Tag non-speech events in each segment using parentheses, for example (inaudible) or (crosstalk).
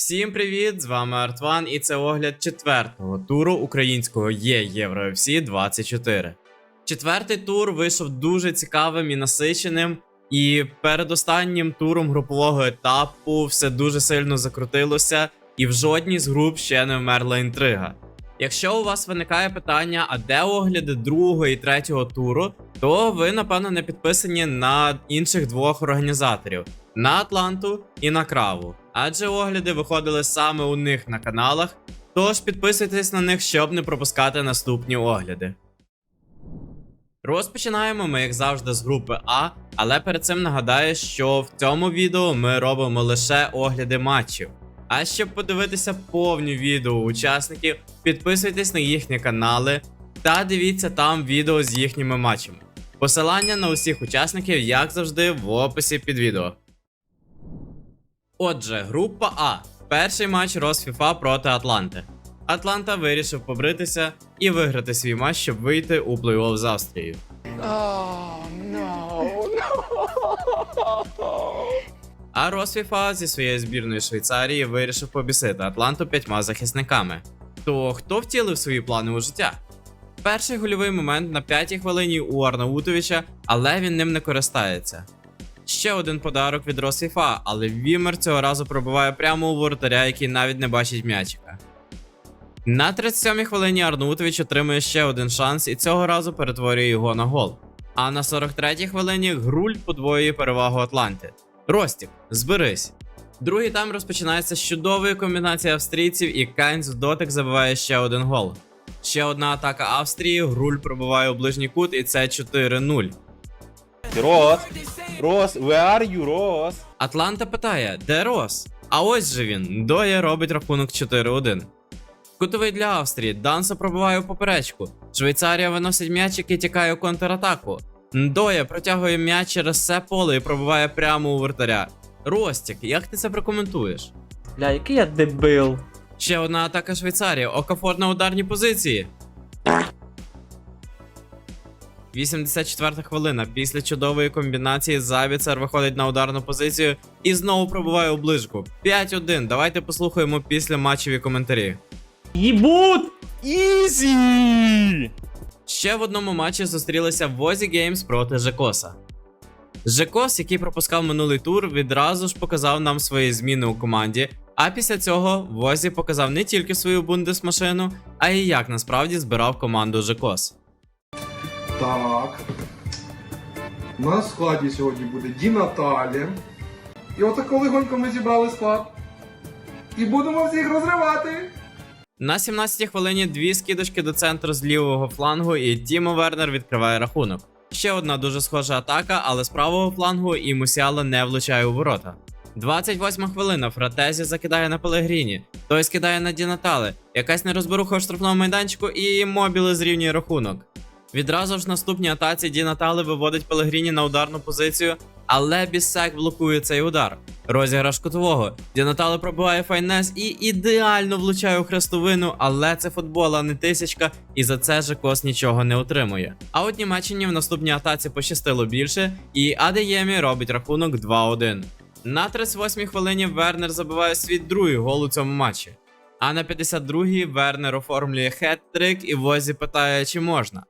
Всім привіт! З вами Артван, і це огляд четвертого туру українського є Євро FC 24. Четвертий тур вийшов дуже цікавим і насиченим, і перед останнім туром групового етапу все дуже сильно закрутилося, і в жодній з груп ще не вмерла інтрига. Якщо у вас виникає питання, а де огляди другого і третього туру, то ви, напевно, не підписані на інших двох організаторів на Атланту і на Краву. Адже огляди виходили саме у них на каналах. Тож підписуйтесь на них, щоб не пропускати наступні огляди. Розпочинаємо ми, як завжди, з групи А, але перед цим нагадаю, що в цьому відео ми робимо лише огляди матчів. А щоб подивитися повні відео учасників, підписуйтесь на їхні канали та дивіться там відео з їхніми матчами. Посилання на усіх учасників, як завжди, в описі під відео. Отже, група А. Перший матч Росфіфа проти Атланти. Атланта вирішив побритися і виграти свій матч, щоб вийти у плей-офф з Австрією. Oh no, no. А Росфіфа зі своєї збірної Швейцарії вирішив побісити Атланту п'ятьма захисниками. То хто втілив свої плани у життя? Перший гольовий момент на п'ятій хвилині у Арнаутовича, але він ним не користається. Ще один подарок від Росфіфа, але Вімер цього разу пробиває прямо у воротаря, який навіть не бачить м'ячика. На 37-й хвилині Арнаутович отримує ще один шанс і цього разу перетворює його на гол. А на 43-й хвилині Груль подвоює перевагу Атланти. Ростік, зберись. Другий тайм розпочинається з чудової комбінації австрійців, і Кайнс в дотик забиває ще один гол. Ще одна атака Австрії, Груль пробиває у ближній кут, і це 4-0. Рос, Рос, where are you, Рос? Атланта питає, де Рос? А ось же він. Доя робить рахунок 4-1. Кутовий для Австрії. Данса пробиває у поперечку. Швейцарія виносить м'ячик і тікає у контратаку. Доя протягує м'яч через все поле і пробиває прямо у вратаря. Ростік, як ти це прокоментуєш? Бля, який я дебил. Ще одна атака Швейцарії. Окафор на ударній позиції. 84 хвилина. Після чудової комбінації Завіцер виходить на ударну позицію і знову пробиває у ближку. 5-1. Давайте послухаємо після матчеві коментарі. Їбут! Ізі! Ще в одному матчі зустрілися Возі Геймс проти Жекоса. Жекос, який пропускав минулий тур, відразу ж показав нам свої зміни у команді. А після цього Возі показав не тільки свою бундесмашину, а й як насправді збирав команду Жекос. Так. В складі сьогодні буде Ді Наталі. І отако легонько ми зібрали склад. І будемо всіх розривати. На 17-й хвилині дві скидочки до центру з лівого флангу, і Тімо Вернер відкриває рахунок. Ще одна дуже схожа атака, але з правого флангу і Мусіало не влучає у ворота. 28 хвилина. Фратезі закидає на Пелегріні. Той скидає на Ді Натале. Якась нерозберуха в штрафному майданчику і мобіли зрівнює рахунок. Відразу ж наступній атаці Ді Натале виводить Пелегріні на ударну позицію, але Бісек блокує цей удар. Розіграш кутового. Ді Натале пробиває файнес і ідеально влучає у хрестовину, але це футбол, а не тисячка, і за це Жекос нічого не отримує. А от Німеччині в наступній атаці пощастило більше, і Адеємі робить рахунок 2-1. На 38-й хвилині Вернер забиває свій другий гол у цьому матчі. А на 52-й Вернер оформлює хет-трик і Возі питає, чи можна.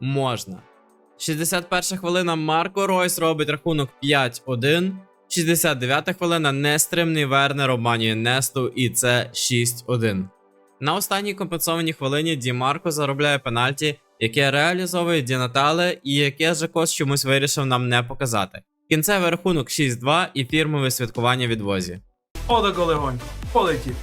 Можна. 61 хвилина Марко Ройс робить рахунок 5-1. 69 хвилина нестримний Вернер обманює Несту, і це 6-1. На останній компенсованій хвилині Ді Марко заробляє пенальті, яке реалізовує Ді Натале і яке Жакос чомусь вирішив нам не показати. Кінцевий рахунок 6-2 і фірмове святкування від Возі. Отако легонько. Полетів.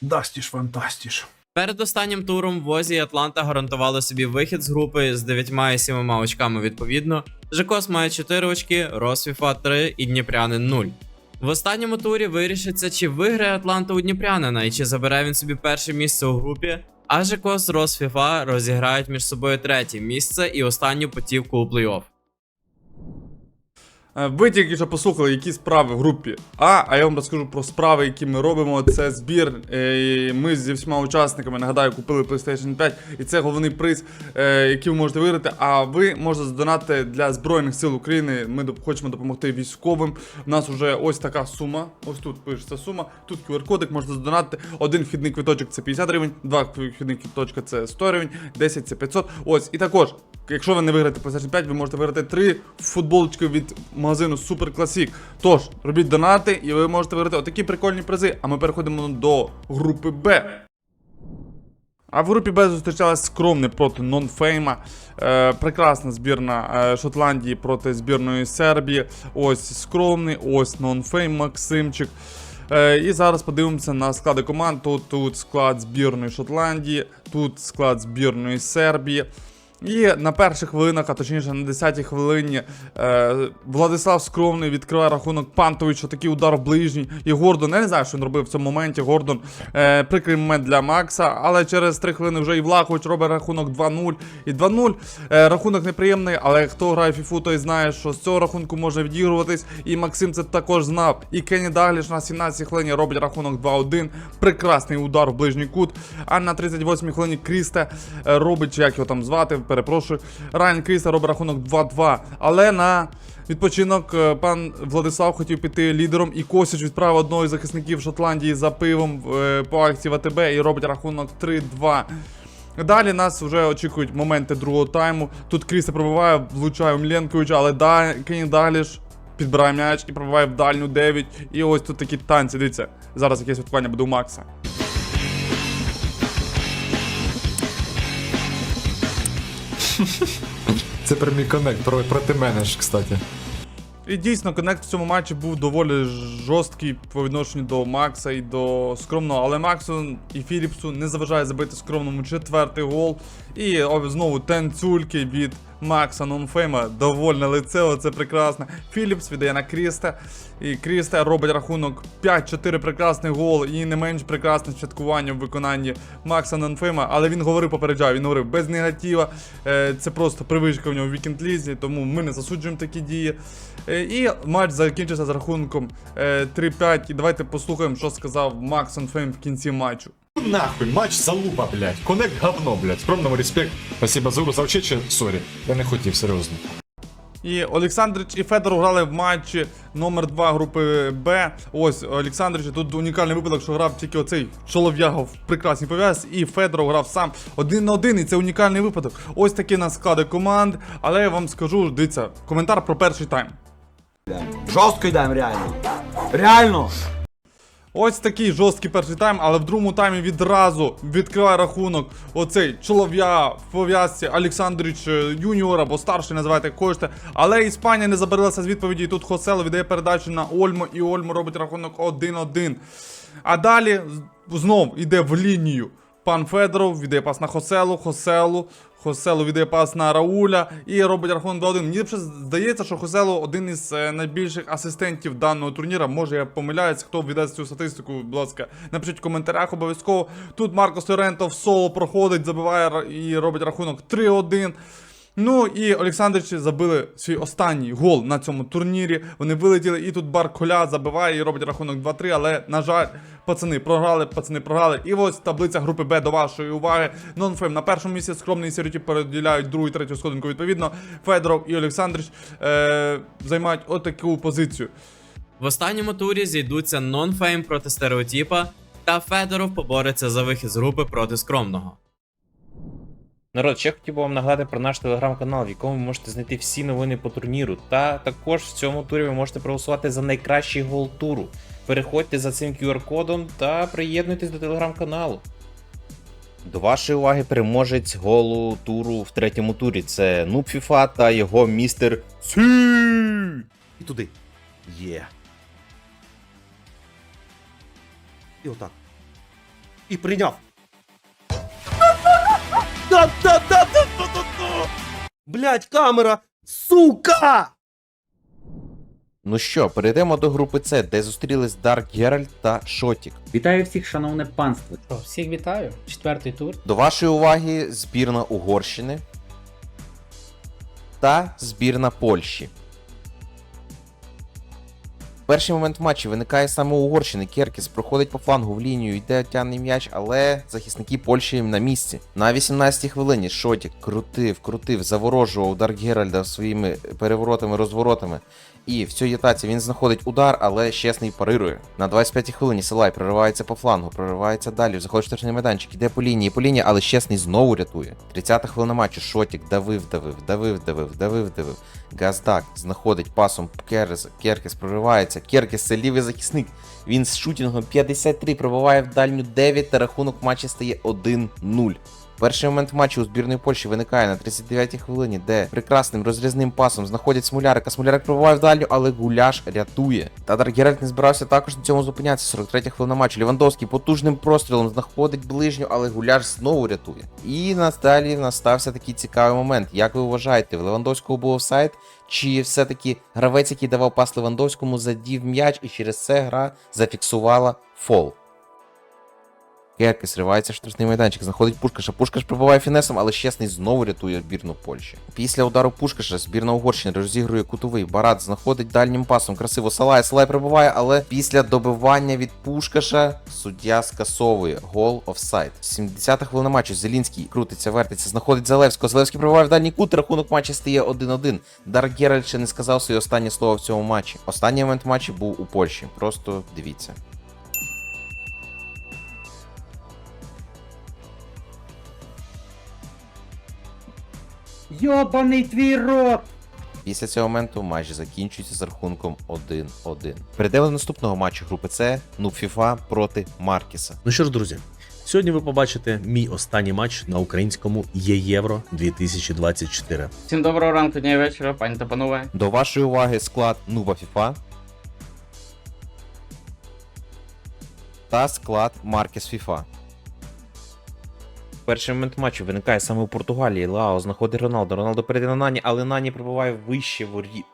Дастіш фантастіш. Перед останнім туром Возі і Атланта гарантували собі вихід з групи з 9 і 7 очками відповідно. Жекос має 4 очки, Росфіфа 3 і Дніпрянин 0. В останньому турі вирішиться, чи виграє Атланта у Дніпрянина і чи забере він собі перше місце у групі. А Жекос Росфіфа розіграють між собою третє місце і останню потівку у плей-офф. Е, Ви тільки що послухали, які справи в групі А, а я вам розкажу про справи, які ми робимо. Це збір. е, Ми зі всіма учасниками, нагадаю, купили PlayStation 5, і це головний приз, е, який ви можете виграти. А ви можете здонати для Збройних сил України. Ми хочемо допомогти військовим. У нас вже ось така сума. Ось тут пишеться сума. Тут QR-кодик можете здонати. Один вхідний квиточок це 50 гривень, два вхідних квиточка це 100 гривень, 10 це 500. Ось, і також. Якщо ви не виграєте PlayStation 5, ви можете виграти 3 футболочки від магазину Super Classic. Тож, робіть донати, і ви можете виграти отакі прикольні призи. А ми переходимо до групи Б. А в групі Б зустрічалась скромний проти нонфейма. Е, прекрасна збірна е, Шотландії проти збірної Сербії. Ось скромний, ось нонфейм Максимчик. Е, і зараз подивимося на склади команд. Тут, тут склад збірної Шотландії, тут склад збірної Сербії. І на перших хвилинах, а точніше на 10-й хвилині, е, Владислав Скромний відкриває рахунок Пантовича, такий удар в ближній. І Гордон, я не знаю, що він робив в цьому моменті. Гордон е, прикрий момент для Макса, але через 3 хвилини вже і Влахович робить рахунок 2-0. І 2-0. Е, рахунок неприємний, але хто грає в фіфу, той знає, що з цього рахунку можна відігруватись. І Максим це також знав. І Кенні Дагліш на 17-й хвилині робить рахунок 2-1. Прекрасний удар в ближній кут. А на 38-й хвилині Крісте е, робить, як його там звати, перепрошую. Райан Крісте робить рахунок 2-2. Але на відпочинок е, пан Владислав хотів піти лідером, і Косіч відправив одного із захисників Шотландії за пивом е, по акції ВТБ і робить рахунок 3-2. Далі нас вже очікують моменти другого тайму. Тут Крісе пробиває, влучає у Мленковича, але да, Кенні Даліш підбирає м'яч і пробиває в дальню 9. І ось тут такі танці. Дивіться, зараз якесь святкування буде у Макса. Це прямий коннект про, проти мене ж, кстати. І дійсно, коннект в цьому матчі був доволі жорсткий по відношенню до Макса і до скромного. Але Максу і Філіпсу не заважає забити скромному четвертий гол. І знову танцюльки від Макса Нонфейма. Довольне лице, оце прекрасне. Філіпс віддає на Кріста. І Кріста робить рахунок 5-4 прекрасний гол. І не менш прекрасне святкування в виконанні Макса Нонфейма. Але він говорив, попереджав, він говорив без негатива. Е, Це просто привичка в нього в вікенд-лізі, тому ми не засуджуємо такі дії. Е, І матч закінчився з рахунком е, 3-5. І давайте послухаємо, що сказав Макс Нонфейм в кінці матчу. Нахуй, матч залупа, блядь. Коннект говно, блядь. Скромному респект. Спасибо за за вчече, сорі. Я не хотів, серйозно. І Олександрич і Федоров грали в матчі номер 2 групи Б. Ось Олександрич, тут унікальний випадок, що грав тільки оцей чолов'яга в прекрасній пов'язці, і Федоров грав сам один на один, і це унікальний випадок. Ось такі на склади команд. Але я вам скажу, дивіться, коментар про перший тайм. Жорстко йдемо, реально. Реально. Ось такий жорсткий перший тайм, але в другому таймі відразу відкриває рахунок оцей чолов'я в пов'язці Олександрич е, Юніор або старший, називайте як хочете. Але Іспанія не забарилася з відповіді. І тут Хосело віддає передачу на Ольмо, і Ольмо робить рахунок 1-1. А далі знов іде в лінію. Пан Федоров віддає пас на Хоселу, Хоселу. Хоселу віддає пас на Рауля і робить рахунок 2-1. Мені здається, що Хоселу один із е, найбільших асистентів даного турніра. Може я помиляюсь, хто віддасть цю статистику, будь ласка, напишіть в коментарях обов'язково. Тут Марко Соренто в соло проходить, забиває і робить рахунок 3-1. Ну і Олександричі забили свій останній гол на цьому турнірі. Вони вилетіли, і тут Барколя забиває і робить рахунок 2-3. Але, на жаль, пацани програли, пацани програли. І ось таблиця групи Б до вашої уваги. Нонфем на першому місці скромний сіріті переділяють другу і третю сходинку відповідно. Федоров і Олександрич е- займають отаку позицію. В останньому турі зійдуться нонфейм проти стереотіпа, та Федоров побореться за вихід з групи проти скромного. Народ, ще хотів би вам нагадати про наш телеграм-канал, в якому ви можете знайти всі новини по турніру. Та також в цьому турі ви можете проголосувати за найкращий гол туру. Переходьте за цим QR-кодом та приєднуйтесь до телеграм-каналу. До вашої уваги переможець голу туру в третьому турі. Це Нуб FIFA та його містер Сі. І туди. Є. І отак. І прийняв. Блять, камера! Сука! Ну що, перейдемо до групи С, де зустрілись Дарк Геральт та Шотік. Вітаю всіх, шановне панство. Всіх вітаю. Четвертий тур. До вашої уваги збірна Угорщини та збірна Польщі. Перший момент в матчі виникає саме у Угорщини. Керкіс проходить по флангу в лінію, йде тяний м'яч, але захисники Польщі на місці. На 18-й хвилині Шотік крутив, крутив, заворожував Дарк Геральда своїми переворотами, розворотами. І в цій атаці він знаходить удар, але щесний парирує. На 25-й хвилині Силай проривається по флангу, проривається далі, заходить штрафний майданчик, іде по лінії, по лінії, але щесний знову рятує. 30-та хвилина матчу, Шотік давив, давив, давив, давив, давив, давив. Газдак знаходить пасом Керкес, Керкес проривається. Керкес це лівий захисник. Він з шутінгом 53 пробиває в дальню 9 та рахунок матчі стає 1-0. Перший момент матчу у збірної Польщі виникає на 39-й хвилині, де прекрасним розрізним пасом знаходять Смолярика. Смолярик пробиває в але гуляш рятує. Тадар Геральт не збирався також на цьому зупинятися. 43-я хвилина матчу. Лівандовський потужним прострілом знаходить ближню, але гуляш знову рятує. І надалі настався такий цікавий момент. Як ви вважаєте, в Левандовського був офсайд? Чи все-таки гравець, який давав пас Левандовському, задів м'яч і через це гра зафіксувала фол? Керкес ривається в штрафний майданчик, знаходить Пушкаша. Пушкаш пробиває фінесом, але щесний знову рятує збірну Польщі. Після удару Пушкаша збірна Угорщини розігрує кутовий. Барат знаходить дальнім пасом. Красиво Салай. Салай пробиває, але після добивання від Пушкаша суддя скасовує гол офсайд. 70-та хвилина матчу. Зелінський крутиться, вертиться, знаходить Залевського. Залевський пробиває в дальній кут. Рахунок матчі стає 1-1. Дарк Геральт ще не сказав своє останнє слово в цьому матчі. Останній момент матчі був у Польщі. Просто дивіться. Йобаний твій рот! Після цього моменту матч закінчується з рахунком 1-1. Перейдемо до наступного матчу групи С Нуб FIFA проти Маркіса. Ну що ж, друзі, сьогодні ви побачите мій останній матч на українському є Євро 2024. Всім доброго ранку, дня і вечора, пані та панове. До вашої уваги склад Нуба FIFA та склад Маркіс FIFA. Перший момент матчу виникає саме у Португалії. Лао знаходить Роналдо. Роналдо перейде на Нані, але Нані прибуває вище воріт.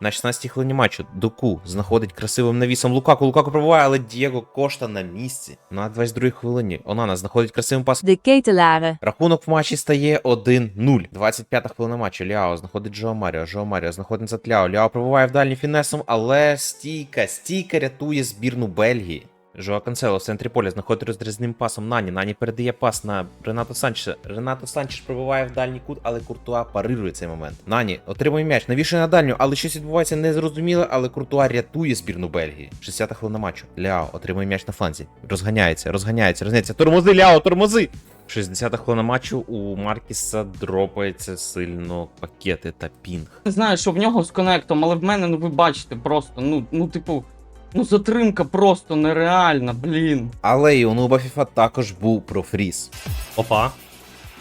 На 16-й хвилині матчу Доку знаходить красивим навісом Лукаку. Лукаку пробиває, але Дієго Кошта на місці. На 22-й хвилині Онана знаходить красивим пасом. De ketelaren. Рахунок в матчі стає 1-0. 25-та хвилина матчу. Ляо знаходить Джо Маріо. Джо Маріо знаходить за Ляо. Ляо пробиває в дальній фінесом, але стійка, стійка рятує збірну Бельгії. Жоа Канцело в центрі поля знаходить розрізним пасом Нані. Нані передає пас на Ренато Санчеса. Ренато Санчес пробиває в дальній кут, але Куртуа парирує цей момент. Нані отримує м'яч, навішує на дальню, але щось відбувається незрозуміле, але Куртуа рятує збірну Бельгії. 60-та хвилина матчу. Ляо отримує м'яч на фланзі. Розганяється, розганяється, розганяється. Тормози, Ляо, тормози! 60-та хвилина матчу у Маркіса дропається сильно пакети та пінг. Не знаю, що в нього з конектом, але в мене, ну ви бачите, просто, ну, ну, типу, ну затримка просто нереальна, блін. Але і у Нуба Фіфа також був профріз. Опа.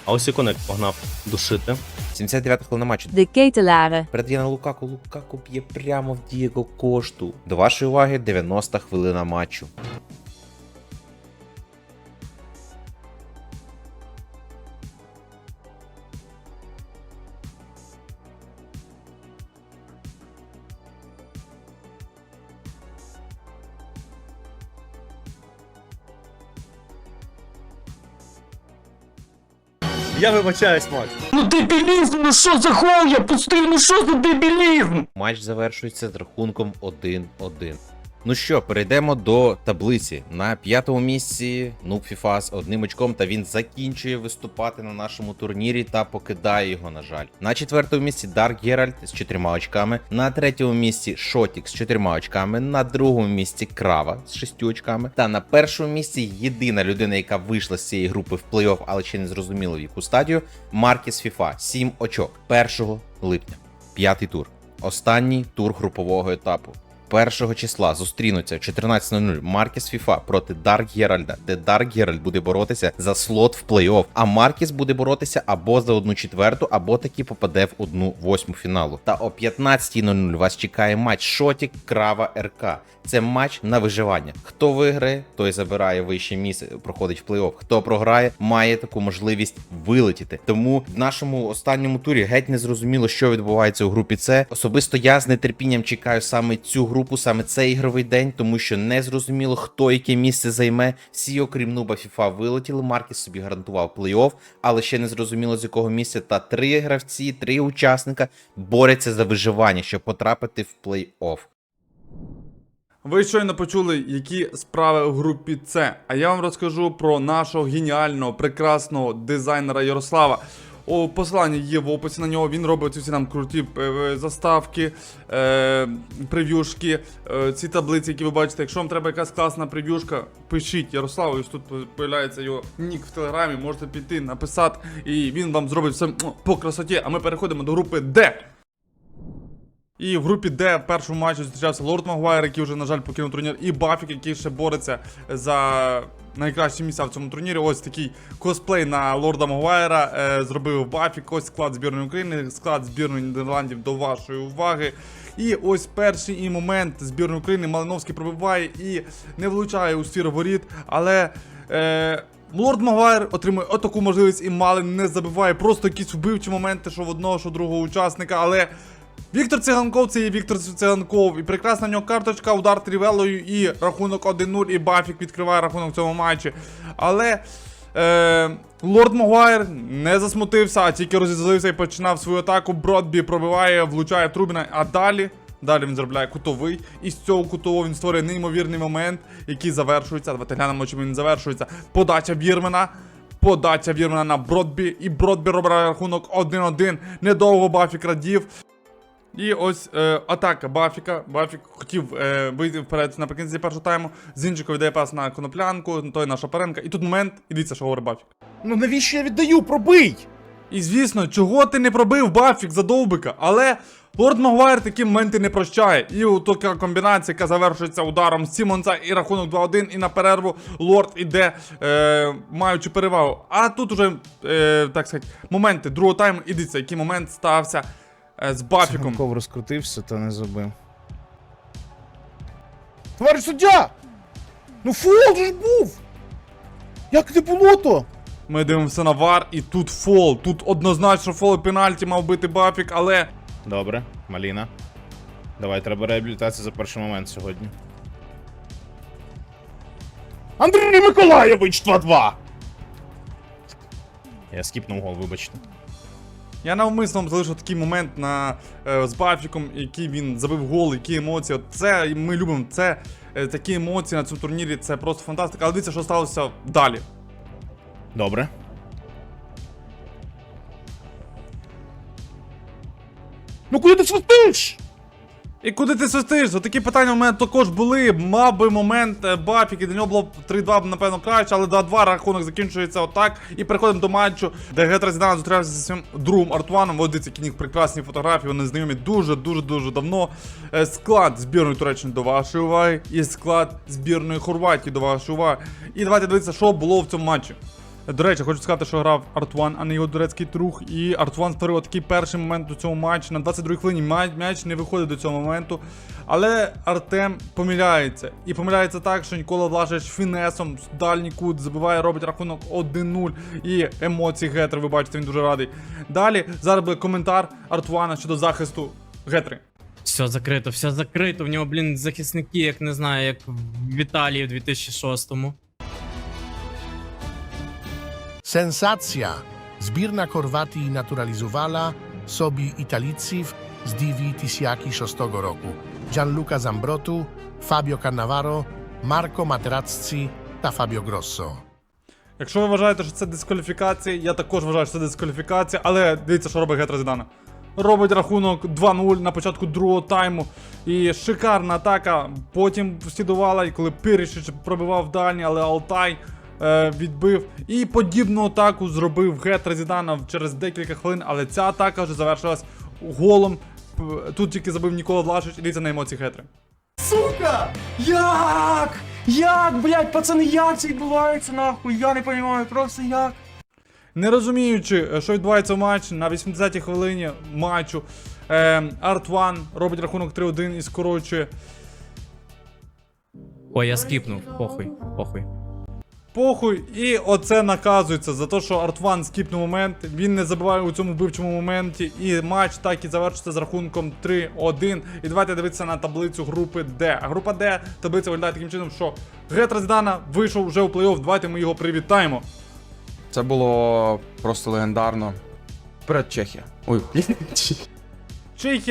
А ось і погнав душити. 79-та хвилина матчу. De ketelaren. Передає на Лукаку. Лукаку б'є прямо в Дієго Кошту. До вашої уваги 90-та хвилина матчу. Я вибачаюсь, Макс. Ну дебілізм, ну що за хол я пустив, ну що за дебілізм? Матч завершується з рахунком 1-1. Ну що, перейдемо до таблиці. На п'ятому місці Нуб FIFA з одним очком, та він закінчує виступати на нашому турнірі та покидає його, на жаль. На четвертому місці Дарк Геральт з чотирма очками. На третьому місці Шотік з чотирма очками. На другому місці Крава з шістю очками. Та на першому місці єдина людина, яка вийшла з цієї групи в плей-офф, але ще не зрозуміло в яку стадію. Маркіс FIFA 7 очок 1 липня. П'ятий тур. Останній тур групового етапу. 1 числа зустрінуться о 14.00 Маркіс Фіфа проти Дарк Геральда, де Дарк Геральд буде боротися за слот в плей-офф, а Маркіс буде боротися або за одну четверту, або таки попаде в одну восьму фіналу. Та о 15.00 вас чекає матч Шотік Крава РК. Це матч на виживання. Хто виграє, той забирає вище місце, проходить в плей-офф. Хто програє, має таку можливість вилетіти. Тому в нашому останньому турі геть не зрозуміло, що відбувається у групі С. Особисто я з нетерпінням чекаю саме цю групу, саме цей ігровий день, тому що не зрозуміло, хто яке місце займе. Всі, окрім Нуба Фіфа, вилетіли. Маркіс собі гарантував плей-офф, але ще не зрозуміло з якого місця. Та три гравці, три учасника борються за виживання, щоб потрапити в плей-офф. Ви щойно почули, які справи у групі С. А я вам розкажу про нашого геніального, прекрасного дизайнера Ярослава. О, посилання є в описі на нього. Він робить всі нам круті е, заставки, е, прев'юшки, е, ці таблиці, які ви бачите. Якщо вам треба якась класна прев'юшка, пишіть Ярославу. Ось тут з'являється його нік в телеграмі. Можете піти, написати, і він вам зробить все по красоті. А ми переходимо до групи Д. І в групі Д в першому матчі зустрічався Лорд Магуайр, який вже, на жаль, покинув турнір, і Бафік, який ще бореться за найкращі місця в цьому турнірі. Ось такий косплей на Лорда Магуайра е, зробив Бафік. Ось склад збірної України, склад збірної Нідерландів до вашої уваги. І ось перший і момент збірної України Малиновський пробиває і не влучає у стір воріт, але. Е, Лорд Магуайр отримує отаку можливість і Малин не забиває. Просто якісь вбивчі моменти, що в одного, що в другого учасника, але Віктор Циганков це є Віктор Циганков. І прекрасна в нього карточка, удар трівелою і рахунок 1-0, і Бафік відкриває рахунок в цьому матчі. Але е, Лорд Магуайр не засмутився, а тільки розізлився і починав свою атаку. Бродбі пробиває, влучає Трубіна, а далі. Далі він заробляє кутовий, і з цього кутового він створює неймовірний момент, який завершується. Давайте глянемо, чим він завершується. Подача Вірмена. Подача Вірмена на Бродбі, і Бродбі робить рахунок 1-1. Недовго Бафік радів. І ось е, атака Бафіка. Бафік хотів е, вийти вперед наприкінці першого тайму. Зінченко віддає пас на коноплянку, той на Шапаренка. І тут момент, і дивіться, що говорить Бафік. Ну навіщо я віддаю? Пробий! І звісно, чого ти не пробив Бафік задовбика, але Лорд Магуайр такі моменти не прощає. І така комбінація, яка завершується ударом Сімонса і рахунок 2-1, і на перерву Лорд іде, е, маючи перевагу. А тут уже, е, так сказати, моменти другого тайму. І дивіться, який момент стався з Бафіком. Циганков розкрутився та не забив. Товариш суддя! Ну фол же ж був! Як не було то? Ми дивимося на вар, і тут фол. Тут однозначно фол і пенальті мав бити Бафік, але. Добре, Маліна. Давай, треба реабілітація за перший момент сьогодні. Андрій Миколайович 2-2! Я скіпнув гол, вибачте. Я навмисно залишив такий момент на, е, з Бафіком, який він забив гол, які емоції. От Це ми любимо. Це е, такі емоції на цьому турнірі, це просто фантастика. Але дивіться, що сталося далі. Добре. Ну куди ти свистиш? І куди ти свистиш? Такі питання у мене також були. Мав би момент е, Бафік, і до нього було б 3-2, напевно, краще, але 2-2 рахунок закінчується отак. І переходимо до матчу, де Гетра Зідана зустрічався зі своїм другом Артуаном. Дивіться, які прекрасні фотографії, вони знайомі дуже-дуже-дуже давно. Е, Склад збірної Туреччини до вашої уваги, і склад збірної Хорватії до вашої уваги. І давайте дивитися, що було в цьому матчі. До речі, хочу сказати, що грав Артуан, а не його турецький друг. І Артуан створив такий перший момент у цьому матчі. На 22-й хвилині м'яч, не виходить до цього моменту. Але Артем помиляється. І помиляється так, що Нікола Влашич фінесом з дальній кут забиває, робить рахунок 1-0. І емоції Гетри, ви бачите, він дуже радий. Далі зараз буде коментар Артуана щодо захисту Гетри. Все закрито, все закрито. В нього, блін, захисники, як не знаю, як в Італії в 2006-му. Sensacja! Zbirna Chorwatii naturalizowała sobie Italiców z Divi Tisiaki 6 roku. Gianluca Zambrotu, Fabio Cannavaro, Marco Materazzi та Fabio Grosso. Якщо ви вважаєте, що це дискваліфікація, я також вважаю, що це дискваліфікація, але дивіться, що робить Гетра Зідана. Робить рахунок 2-0 на початку другого тайму. І шикарна атака. Потім слідувала, і коли Пирішич пробивав дальні, але Алтай відбив. І подібну атаку зробив Гетра Зідана через декілька хвилин, але ця атака вже завершилась голом. Тут тільки забив Нікола Влашич, і на емоції Гетри. сука! Як? Як, блядь, пацани, як це відбувається, нахуй? Я не розумію, просто як? Не розуміючи, е, що відбувається в матчі, на 80-й хвилині матчу е, Art One робить рахунок 3-1 і скорочує. Ой, я скіпнув. Похуй, похуй. Похуй, і оце наказується за те, що Артван скіпнув момент. Він не забиває у цьому вбивчому моменті. І матч так і завершиться з рахунком 3-1. І давайте дивитися на таблицю групи Д. А група Д таблиця виглядає таким чином, що Гетра Зідана вийшов вже у плей-офф. Давайте ми його привітаємо. Це було просто легендарно. Вперед Чехія. Ой, (laughs) Чехія,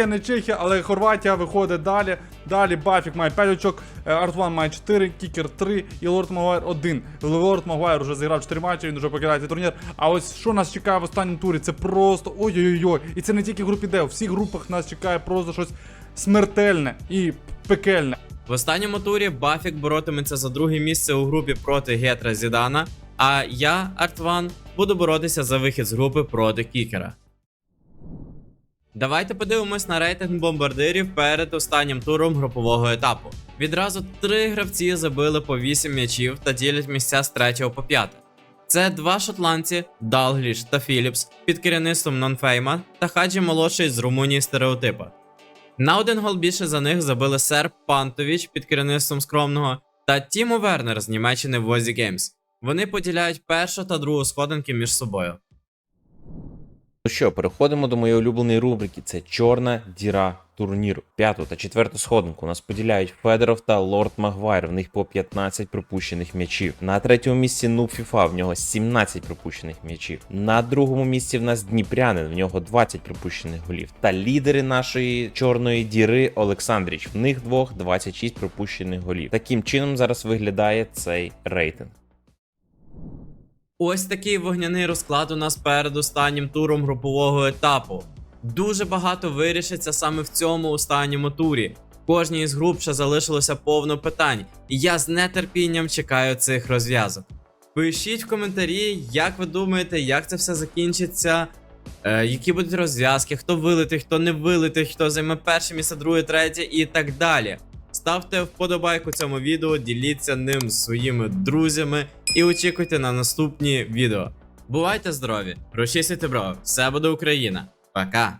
не Чехія, але Хорватія виходить далі. Далі Бафік має 5 очок, е, Артван має 4, Кікер 3 і Лорд Магуайр 1. Лорд Магуайр вже зіграв 4 матчі, він вже покидає цей турнір. А ось що нас чекає в останньому турі, це просто ой-ой-ой. І це не тільки в групі Д, у всіх групах нас чекає просто щось смертельне і пекельне. В останньому турі Бафік боротиметься за друге місце у групі проти Гетра Зідана, а я, Артван, буду боротися за вихід з групи проти Кікера. Давайте подивимось на рейтинг бомбардирів перед останнім туром групового етапу. Відразу три гравці забили по 8 м'ячів та ділять місця з 3 по 5. Це два шотландці Далгліш та Філіпс під керівництвом Нонфейма та Хаджі молодший з Румунії стереотипа. На один гол більше за них забили Сер Пантовіч під керівництвом скромного та Тімо Вернер з Німеччини в Возі Games. Вони поділяють першу та другу сходинки між собою. Ну що, переходимо до моєї улюбленої рубрики. Це чорна діра турніру. П'яту та четверту сходинку нас поділяють Федоров та Лорд Магуайр. В них по 15 пропущених м'ячів. На третьому місці Нуб Фіфа, в нього 17 пропущених м'ячів. На другому місці в нас Дніпрянин, в нього 20 пропущених голів. Та лідери нашої чорної діри Олександріч. В них двох 26 пропущених голів. Таким чином зараз виглядає цей рейтинг. Ось такий вогняний розклад у нас перед останнім туром групового етапу. Дуже багато вирішиться саме в цьому останньому турі. Кожній із груп ще залишилося повно питань, і я з нетерпінням чекаю цих розв'язок. Пишіть в коментарі, як ви думаєте, як це все закінчиться, е, які будуть розв'язки, хто вилетить, хто не вилетить, хто займе перше місце, друге, третє і так далі. Ставте вподобайку цьому відео, діліться ним з своїми друзями і очікуйте на наступні відео. Бувайте здорові, розчистите бро, все буде Україна. Пока!